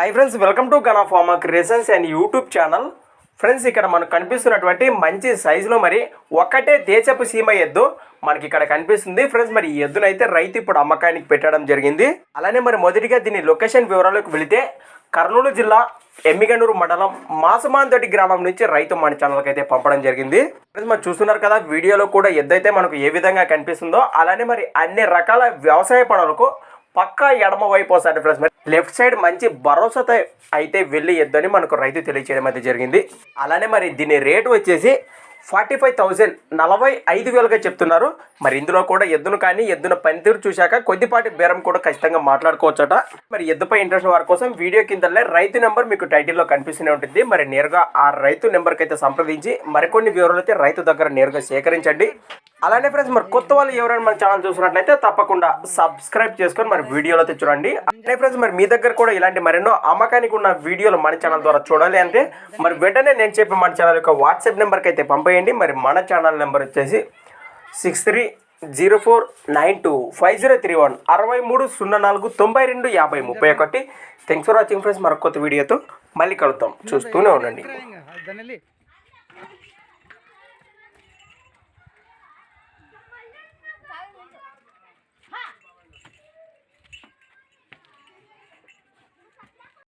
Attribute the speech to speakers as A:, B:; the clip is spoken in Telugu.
A: Hi friends welcome to Gana pharma creations and YouTube channel friends ఇక్కడ మనకు కనిపిస్తున్నటువంటి మంచి సైజులో మరి ఒకటే దేశపు సీమ ఎద్దు మనకి ఇక్కడ కనిపిస్తుంది. ఫ్రెండ్స్ మరి ఈ ఎద్దునైతే రైతు ఇప్పుడు అమ్మకానికి పెట్టడం జరిగింది. అలానే మరి మొదటిగా దీని లొకేషన్ వివరాలకు వెళితే కర్నూలు జిల్లా ఎమ్మిగనూరు మండలం మాసమాంతటి గ్రామం నుంచి రైతు మన ఛానల్కి అయితే పంపడం జరిగింది. ఫ్రెండ్స్ మరి చూస్తున్నారు కదా వీడియోలో కూడా ఎద్దు అయితే మనకు ఏ విధంగా కనిపిస్తుందో. అలానే మరి అన్ని రకాల వ్యవసాయ పనులకు పక్కా ఎడమ వైపు వస్తాడు ఫ్రెండ్స్ మరి లెఫ్ట్ సైడ్ మంచి భరోసాతో అయితే వెళ్ళి ఎద్దని మనకు రైతు తెలియచేయడం అయితే జరిగింది. అలానే మరి దీని రేటు వచ్చేసి ఫార్టీ ఫైవ్ థౌజండ్ నలభై ఐదు వేలుగా చెప్తున్నారు. మరి ఇందులో కూడా ఎద్దును కానీ ఎద్దున పనితీరు చూశాక కొద్దిపాటి బేరం కూడా ఖచ్చితంగా మాట్లాడుకోవచ్చట. మరి ఎద్దుపై ఇంట్రెస్ట్ వారి కోసం వీడియో కిందలే రైతు నెంబర్ మీకు టైటిల్లో కనిపిస్తూనే ఉంటుంది. మరి నేరుగా ఆ రైతు నెంబర్కి అయితే సంప్రదించి మరికొన్ని వివరాలు అయితే రైతు దగ్గర నేరుగా సేకరించండి. అలానే ఫ్రెండ్స్ మరి కొత్త వాళ్ళు ఎవరైనా మన ఛానల్ చూసినట్లయితే తప్పకుండా సబ్స్క్రైబ్ చేసుకొని మరి వీడియోలో అయితే చూడండి. అలానే ఫ్రెండ్స్ మరి మీ దగ్గర కూడా ఇలాంటి మరెన్నో అమ్మకానికి ఉన్న వీడియోలు మన ఛానల్ ద్వారా చూడాలి అంటే మరి వెంటనే నేను చెప్పి మన ఛానల్ యొక్క వాట్సాప్ నెంబర్కి అయితే పంపేయండి. మరి మన ఛానల్ నెంబర్ వచ్చేసి six three zero four nine two five zero three one అరవై మూడు సున్నా నాలుగు తొంభై రెండు యాభై ముప్పై ఒకటి. థ్యాంక్స్ ఫర్ వాచింగ్ ఫ్రెండ్స్ మరొక కొత్త వీడియోతో మళ్ళీ కలుద్దాం. చూస్తూనే ఉండండి.